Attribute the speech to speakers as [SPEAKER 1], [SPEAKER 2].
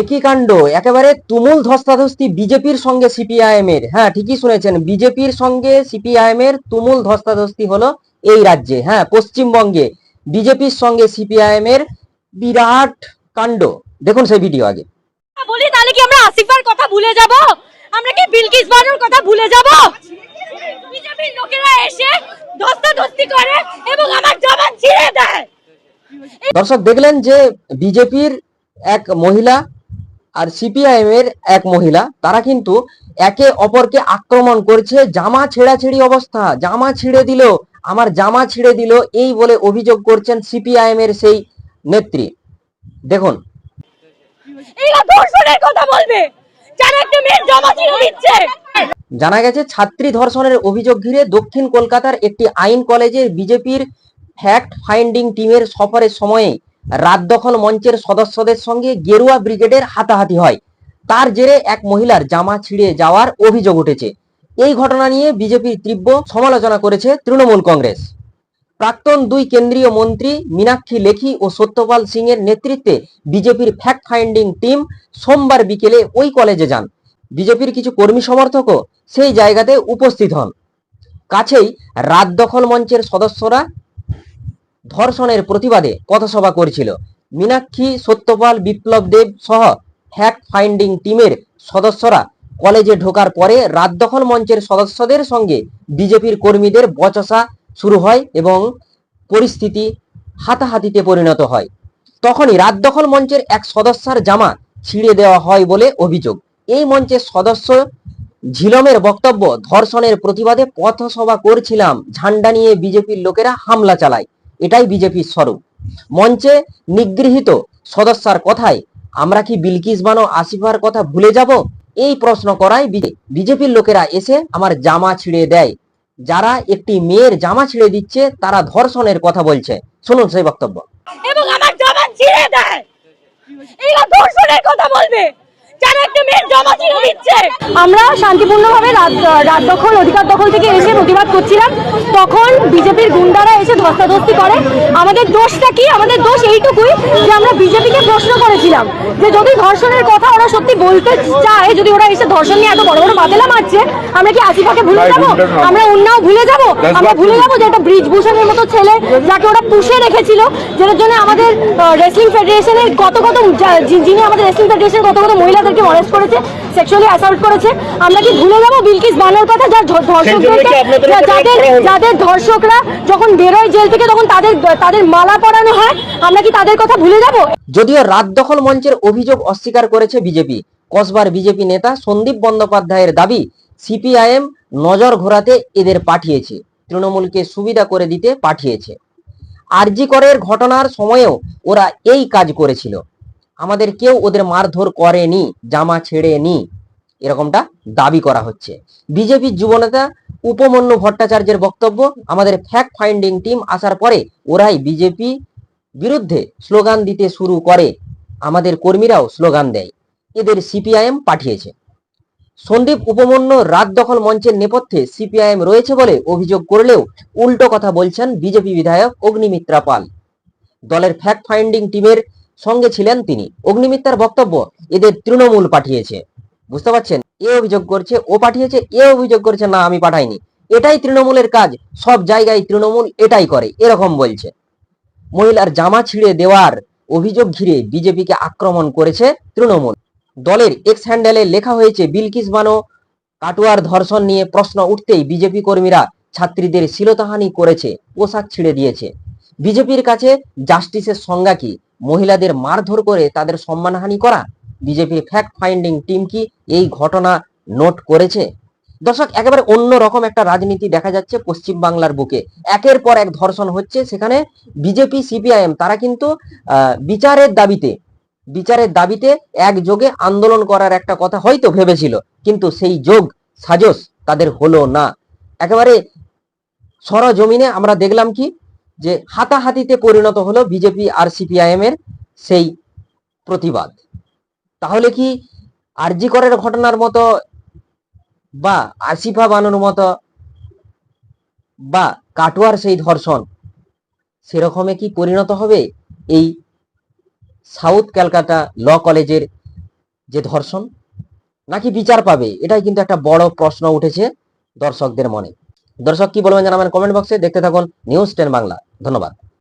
[SPEAKER 1] একই কাণ্ড, একেবারে তুমুল ধস্তাধস্তি বিজেপির সঙ্গে সিপিআইএম এর হ্যাঁ ঠিকই শুনেছেন, বিজেপির সঙ্গে সিপিআইএম এর তুমুল ধস্তাধস্তি হলো এই রাজ্যে হ্যাঁ পশ্চিমবঙ্গে। বিজেপির সঙ্গে সিপিআইএম এর বিরাট কাণ্ড। দেখুন সেই ভিডিও আগে।
[SPEAKER 2] কি আমরা আসিফার কথা ভুলে যাব? আমরা কি বিলকিস বানুর কথা ভুলে যাব? বিজেপির লোকেরা এসে ধস্তাধস্তি করে এবং আমার জবান ছিঁড়ে দেয়।
[SPEAKER 1] দর্শক, দেখলেন যে বিজেপির এক মহিলা আর সিপিআইএম এর এক মহিলা, তারা কিন্তু একে অপরকে আক্রমণ করছে, জামা ছেঁড়াছেড়ি অবস্থা, জামা ছিঁড়ে দিল, আমার জামা ছিঁড়ে দিল, এই বলে অভিযোগ করছেন সিপিআইএম এর সেই নেত্রী। দেখুন
[SPEAKER 2] ধর্ষণের
[SPEAKER 1] জানা গেছে, ছাত্রী ধর্ষণের অভিযোগ ঘিরে দক্ষিণ কলকাতার একটি আইন কলেজে বিজেপির ফ্যাক্ট ফাইন্ডিং টিমের সফরের সময়ে রাত দখল মঞ্চের সদস্যদের সঙ্গে গেরুয়া ব্রিগেডের হাতাহাতি হয়। তার জেরে এক মহিলার জামা ছিঁড়ে যাওয়ার অভিযোগ উঠেছে। এই ঘটনা নিয়ে বিজেপির তীব্র সমালোচনা করেছে তৃণমূল কংগ্রেস। প্রাক্তন দুই কেন্দ্রীয় মন্ত্রী মীনাক্ষী লেখি ও সত্যপাল সিং এর নেতৃত্বে বিজেপির ফ্যাক্ট ফাইন্ডিং টিম সোমবার বিকেলে ওই কলেজে যান। বিজেপির কিছু কর্মী সমর্থকও সেই জায়গাতে উপস্থিত হন। কাছেই রাত দখল মঞ্চের সদস্যরা ধর্ষণের প্রতিবাদে পথসভা করছিল। মীনাক্ষী, সত্যপাল, বিপ্লব দেব সহ ফ্যাক্ট ফাইন্ডিং টিমের সদস্যরা কলেজে ঢোকার পরে রাত দখল মঞ্চের সদস্যদের সঙ্গে বিজেপির কর্মীদের বচসা শুরু হয় এবং পরিস্থিতি হাতাহাতিতে পরিণত হয়। তখনই রাত দখল মঞ্চের এক সদস্যার জামা ছিঁড়ে দেওয়া হয় বলে অভিযোগ। এই মঞ্চের সদস্য ঝিলমের বক্তব্য, ধর্ষণের প্রতিবাদে পথসভা করছিলাম, ঝান্ডা নিয়ে বিজেপির লোকেরা হামলা চালায়, এটাই বিজেপির স্বরূপ। মঞ্চে নিগৃহীত সদস্যার কথায়, আমরা কি বিলকিস বানো আসিফার কথা ভুলে যাব? এই প্রশ্ন করায় বিজেপির লোকেরা এসে আমার জামা ছিঁড়ে দেয়। যারা একটি মেয়ের জামা ছিঁড়ে দিচ্ছে, তারা ধর্ষণের কথা বলছে। শুনুন সেই বক্তব্য।
[SPEAKER 2] এবং আমার জামা ছিঁড়ে দেয়। এরা ধর্ষণের কথা বলবে। যারা একটা মেয়ের জামা ছিঁড়ে দিচ্ছে। আমরা শান্তিপূর্ণভাবে রাত রাত দখল অধিকার দখল থেকে এসে প্রতিবাদ করছিলাম। তখন বিজেপির গুন্ডারা এসে ধস্তাধস্তি করে। আমাদের দোষটা কি? আমাদের দোষ এইটুকুই যে আমরা বিজেপিকে প্রশ্ন করেছিলাম যে যদি ধর্ষণের কথা ওরা সত্যি বলতে চায় যদি ওরা এসে ধর্ষণ নিয়ে এত বড় বড় বাতেলা মারছে আমরা কি আসিফাকে ভুলে যাব? আমরা উন্নাও ভুলে যাব? আমরা ভুলে যাব যে একটা ব্রিজভূষণের মতো ছেলে যাকে ওরা পুষে রেখেছিল যেটার জন্য আমাদের রেসলিং ফেডারেশনের কত কত যিনি আমাদের রেসলিং ফেডারেশনের কত কত মহিলাদেরকে অরেস্ট করেছে সেক্সুয়ালি অ্যাসাল্ট করেছে। আমরা কি ভুলে যাব বিলকিস বানোর কথা? যার ধ- ধর্ষকদেরকে যাদের যাদের ধর্ষকরা যখন বেরোয় জেল থেকে তখন তাদের তাদের মালা পরানো হয়। আমরা কি তাদের কথা ভুলে যাব?
[SPEAKER 1] যদিও রাত দখল মঞ্চের অভিযোগ অস্বীকার করেছে বিজেপি। কসবার বিজেপি নেতা সন্দীপ বন্দ্যোপাধ্যায়ের দাবি সিপিআইএম নজর ঘোরাতে এদের পাঠিয়েছে। তৃণমূলকে সুবিধা করে দিতে পাঠিয়েছে। আরজি করের ঘটনার সময়েও ওরা এই কাজ করেছিল। আমাদের কেউ ওদের মারধর করেনি, জামা ছেড়েনি, এরকমটা দাবি করা হচ্ছে। বিজেপির যুবনেতা উপমন্যু ভট্টাচার্যের বক্তব্য, আমাদের ফ্যাক্ট ফাইন্ডিং টিম আসার পরে ওরাই বিজেপি বিরুদ্ধে স্লোগান দিতে শুরু করে, আমাদের কর্মীরাও স্লোগান দেয়। এদের সিপিআইএম পাঠিয়েছে। সন্দীপ উপমন্য রাত দখল মঞ্চের নেপথ্যে সিপিআইএম রয়েছে বলে অভিযোগ করলেও উল্টো কথা বলছেন বিজেপি বিধায়ক অগ্নিমিত্রা পাল। দলের ফ্যাক্ট ফাইন্ডিং টিমের সঙ্গে ছিলেন তিনি। অগ্নিমিত্রার বক্তব্য এদের তৃণমূল পাঠিয়েছে। বুঝতে পারছেন? এ অভিযোগ করছে, ও পাঠিয়েছে, এ অভিযোগ করছে, না, আমি পাঠাইনি। এটাই তৃণমূলের কাজ। সব জায়গায় তৃণমূল এটাই করে, এরকম বলছে। মহিলার জামা ছিঁড়ে দেওয়ার অভিযোগ ঘিরে বিজেপিকে আক্রমণ করেছে তৃণমূল। দলের এক্স হ্যান্ডেলে লেখা হয়েছে, বিলকিস বানো, কাটুয়ার ধর্ষণ নিয়ে প্রশ্ন উঠতেই বিজেপি কর্মীরা ছাত্রীদের শিলতাহানি করেছে, পোশাক ছিঁড়ে দিয়েছে। বিজেপির কাছে জাস্টিসের সংজ্ঞা কি? মহিলাদের মারধর করে তাদের সম্মানহানি করা? বিজেপির ফ্যাক্ট ফাইন্ডিং টিম কি এই ঘটনা নোট করেছে? দর্শক, একেবারে অন্য রকম একটা রাজনীতি দেখা যাচ্ছে পশ্চিম বাংলার বুকে। একের পর এক ধর্ষণ হচ্ছে সেখানে বিজেপি, সিপিআইএম, তারা কিন্তু বিচারের দাবিতে বিচারের দাবিতে একযোগে আন্দোলন করার একটা কথা হয়তো ভেবেছিল, কিন্তু সেই যোগ সাজস তাদের হলো না। একেবারে সরজমিনে আমরা দেখলাম কি যে হাতাহাতিতে পরিণত হলো বিজেপি আর সিপিআইএম এর সেই প্রতিবাদ। তাহলে কি আরজি করের ঘটনার মতো বা আসিফা বানুর মতো বা কাটুয়ার সেই ধর্ষণ সেরকমে কি পরিণত হবে এই সাউথ ক্যালকাটা ল কলেজের যে ধর্ষণ? নাকি বিচার পাবে? এটাই কিন্তু একটা বড় প্রশ্ন উঠেছে দর্শকদের মনে। দর্শক কি বলবেন জানাবেন কমেন্ট বক্সে। দেখতে থাকুন নিউজ টেন বাংলা। ধন্যবাদ।